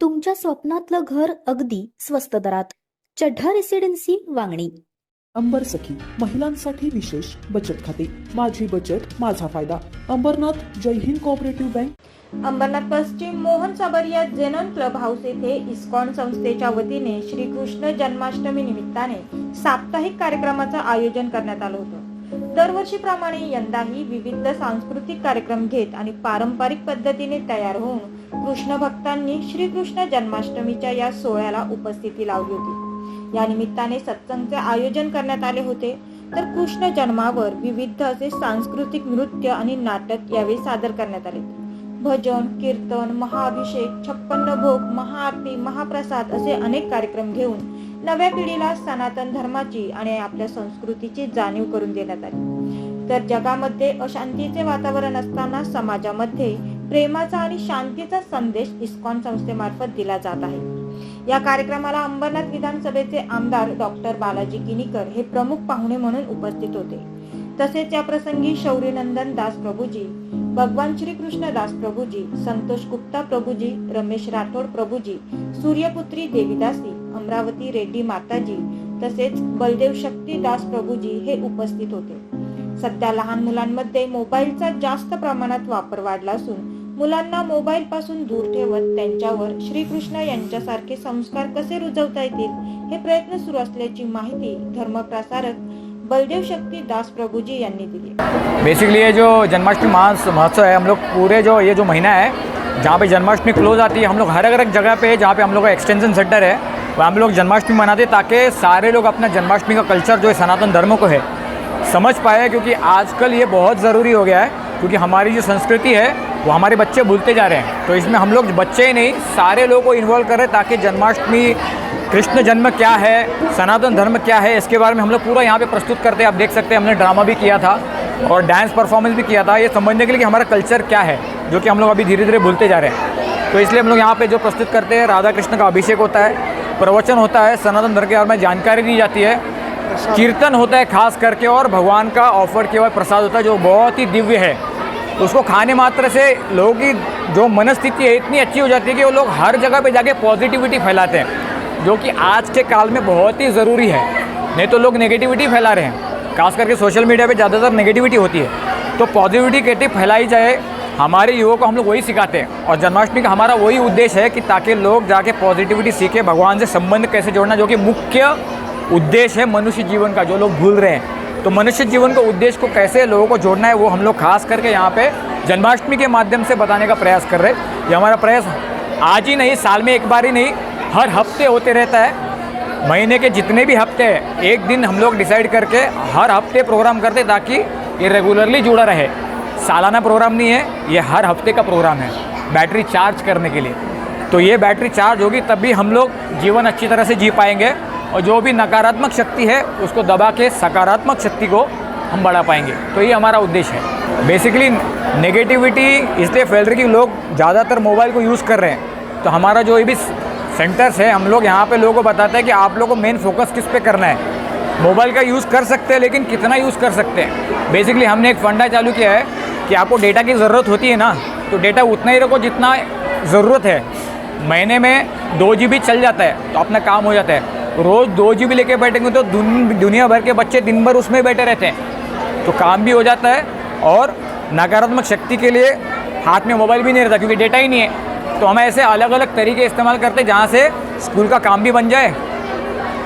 तुमच्या स्वप्नातलं घर अगदी स्वस्त दरात. चढ्ढा रेसिडेन्सी वांगणी. अंबर सखी महिलांसाठी विशेष बचत खाते. माझी बचत माझा फायदा. Ambernath Jai Hind cooperative bank. Ambernath पश्चिम मोहन साबरिया जेनन क्लब हाऊस येथे इस्कॉन संस्थेच्या वतीने श्रीकृष्ण जन्माष्टमी निमित्ताने साप्ताहिक कार्यक्रमाचं आयोजन करण्यात आलं होतं. दरवर्षीप्रमाणे यंदाही विविध सांस्कृतिक कार्यक्रम घेत आणि पारंपरिक पद्धतीने तयार होऊन कृष्ण भक्तांनी श्रीकृष्ण जन्माष्टमीच्या या सोहळ्याला उपस्थिती लावली होती. या निमित्ताने सत्संगचे आयोजन करण्यात आले होते. तर कृष्ण जन्मावर विविध असे सांस्कृतिक नृत्य आणि नाटक यावेळी सादर करण्यात आले. भजन कीर्तन महाअभिषेक छप्पन्न भोग महाआरती महाप्रसाद असे अनेक कार्यक्रम घेऊन नव्या पिढीला सनातन धर्माची आणि आपल्या संस्कृतीची जाणीव करून देण्यात आली. तर जगामध्ये अशांतीचे वातावरण असताना समाजामध्ये प्रेमाचा आणि शांतीचा संदेश इस्कॉन संस्थेमार्फत दिला जात आहे. या कार्यक्रमाला अंबरनाथ विधानसभेचे आमदार डॉक्टर बालाजी किनीकर हे प्रमुख पाहुणे म्हणून उपस्थित होते. तसेच या प्रसंगी शौर्यनंदन दास प्रभूजी भगवान श्री कृष्ण दास प्रभूजी संतोष गुप्ता प्रभूजी रमेश राठोड प्रभूजी सूर्यपुत्री देवीदासी अमरावती रेड्डी माताजी तसेच बलदेव शक्तीदास प्रभूजी हे उपस्थित होते. सध्या लहान मुलांमध्ये मोबाईलचा जास्त प्रमाणात वापर वाढला असून मुलांना मोबाईल पासून दूर ठेवत त्यांच्यावर श्रीकृष्ण यांच्यासारखे संस्कार कसे रुजवता येतील हे प्रयत्न सुरू असल्याची माहिती धर्मप्रसारक बलदेव शक्ती दास प्रभूजी यांनी दिली. बेसिकली ये जो जन्माष्टमी महास महोत्सव है हम लोग पूरे जो ये जो महीना है जहाँ पे जन्माष्टमी क्लोज आती है हम लोग हर अलग जगह पे जहाँ पे हम लोग का एक्सटेंशन सेंटर है वहाँ हम लोग जन्माष्टमी मनाते ताकि सारे लोग अपना जन्माष्टमी का कल्चर जो है सनातन धर्म को है, समझ पाए क्योंकि आजकल ये बहुत ज़रूरी हो गया है क्योंकि हमारी जो संस्कृति है, वो हमारे बच्चे भूलते जा रहे हैं। तो इसमें हम लोग बच्चे ही नहीं, सारे लोगों को इन्वॉल्व करें ताकि जन्माष्टमी, कृष्ण जन्म क्या है, सनातन धर्म क्या है, इसके बारे में हम लोग पूरा यहाँ पे प्रस्तुत करते हैं। आप देख सकते हैं, हमने ड्रामा भी किया था और डांस परफॉर्मेंस भी किया था। ये समझने के लिए कि हमारा कल्चर क्या है, जो कि हम लोग अभी धीरे धीरे भूलते जा रहे हैं। तो इसलिए हम लोग यहाँ पे जो प्रस्तुत करते हैं, राधा कृष्ण का अभिषेक होता है। प्रवचन होता है, सनातन धर्म के बारे में जानकारी दी जाती है। कीर्तन होता है खास करके और भगवान का ऑफ़र किया हुआ प्रसाद होता है, जो बहुत ही दिव्य है। उसको खाने मात्र से लोगों की जो मनस्थिति है, इतनी अच्छी हो जाती है कि वो लोग हर जगह पे जाके पॉजिटिविटी फैलाते हैं, जो कि आज के काल में बहुत ही ज़रूरी है। नहीं तो लोग नेगेटिविटी फैला रहे हैं। खास करके सोशल मीडिया पे ज़्यादातर नेगेटिविटी होती है। तो पॉजिटिविटी कैसे फैलाई जाए हमारे युवाओं को हम लोग वही सिखाते हैं। और जन्माष्टमी का हमारा वही उद्देश्य है कि ताकि लोग जाके पॉजिटिविटी सीखे, भगवान से संबंध कैसे जोड़ना, जो कि मुख्य उद्देश्य है मनुष्य जीवन का, जो लोग भूल रहे हैं। तो मनुष्य जीवन के उद्देश्य को कैसे लोगों को जोड़ना है, वो हम लोग खास करके यहाँ पे जन्माष्टमी के माध्यम से बताने का प्रयास कर रहे हैं। ये हमारा प्रयास आज ही नहीं, साल में एक बार ही नहीं, हर हफ़्ते होते रहता है। महीने के जितने भी हफ़्ते हैं, एक दिन हम लोग डिसाइड करके हर हफ़्ते प्रोग्राम करते ताकि ये रेगुलरली जुड़ा रहे। सालाना प्रोग्राम नहीं है, ये हर हफ़्ते का प्रोग्राम है, बैटरी चार्ज करने के लिए। तो ये बैटरी चार्ज होगी तभी हम लोग जीवन अच्छी तरह से जी पाएँगे और जो भी नकारात्मक शक्ति है, उसको दबा के सकारात्मक शक्ति को हम बढ़ा पाएँगे। तो ये हमारा उद्देश्य है। बेसिकली नेगेटिविटी इसलिए फैल रही कि लोग ज़्यादातर मोबाइल को यूज़ कर रहे हैं। तो हमारा जो ये भी सेंटर्स है, हम लोग यहाँ पे लोगों को बताते हैं कि आप लोगों को मेन फोकस किस पे करना है। मोबाइल का यूज़ कर सकते हैं, लेकिन कितना यूज़ कर सकते हैं? बेसिकली हमने एक फंडा चालू किया है कि आपको डेटा की ज़रूरत होती है ना तो डेटा उतना ही रखो जितना ज़रूरत है। महीने में दो जी चल जाता है तो अपना काम हो जाता है। रोज़ दो जी लेके बैठेंगे तो दुन, दुनिया भर के बच्चे दिन भर उसमें बैठे रहते हैं। तो काम भी हो जाता है और नकारात्मक शक्ति के लिए हाथ में मोबाइल भी नहीं रहता क्योंकि डेटा ही नहीं है। तो हम ऐसे अलग अलग तरीके इस्तेमाल करते हैं जहाँ से स्कूल का काम भी बन जाए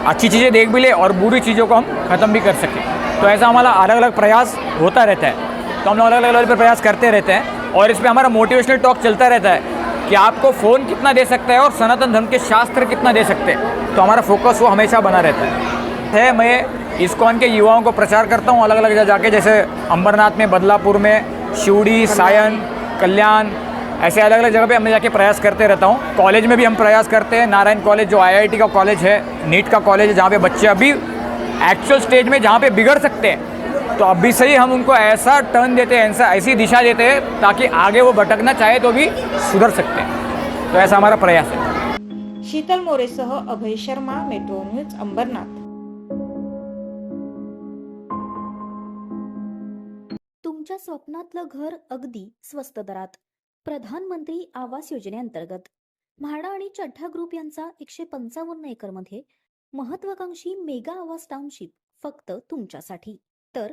अच्छी चीज़ें देख भी ले और बुरी चीज़ों को हम ख़त्म भी कर सकें। तो ऐसा हमारा अलग अलग प्रयास होता रहता है। तो हम लोग अलग अलग लेवल पर प्रयास करते रहते हैं और इस पर हमारा मोटिवेशनल टॉक चलता रहता है कि आपको फ़ोन कितना दे सकता है और सनातन धर्म के शास्त्र कितना दे सकते हैं। तो हमारा फोकस वो हमेशा बना रहता है। है मैं इस्कॉन के युवाओं को प्रचार करता हूँ अलग अलग जगह जाके जैसे अंबरनाथ में बदलापुर में शिवड़ी सायन कल्याण ऐसे अलग अलग जगह पे हम जाके प्रयास करते रहता हूँ। कॉलेज में भी हम प्रयास करते हैं। नारायण कॉलेज जो आईआईटी का कॉलेज है नीट का कॉलेज है जहाँ पे बच्चे अभी एक्चुअल स्टेज में जहाँ पे बिगड़ सकते हैं। तो अभी से ही हम उनको ऐसा टर्न देते हैं ऐसा ऐसी दिशा देते हैं ताकि आगे वो भटकना चाहे तो भी सुधर सकते हैं। तो ऐसा हमारा प्रयास है। शीतल मोरेसह अभय शर्मा मेट्रो न्यूज अंबरनाथ। तुमच्या स्वप्नातलं घर अगदी स्वस्त दरात. प्रधानमंत्री आवास योजनेअंतर्गत. म्हाडा आणि चड्ढा ग्रुप यांचा एकशे पंचावन्न एकरमध्ये महत्वाकांक्षी मेगा आवास टाउनशिप फक्त तुमच्यासाठी. तर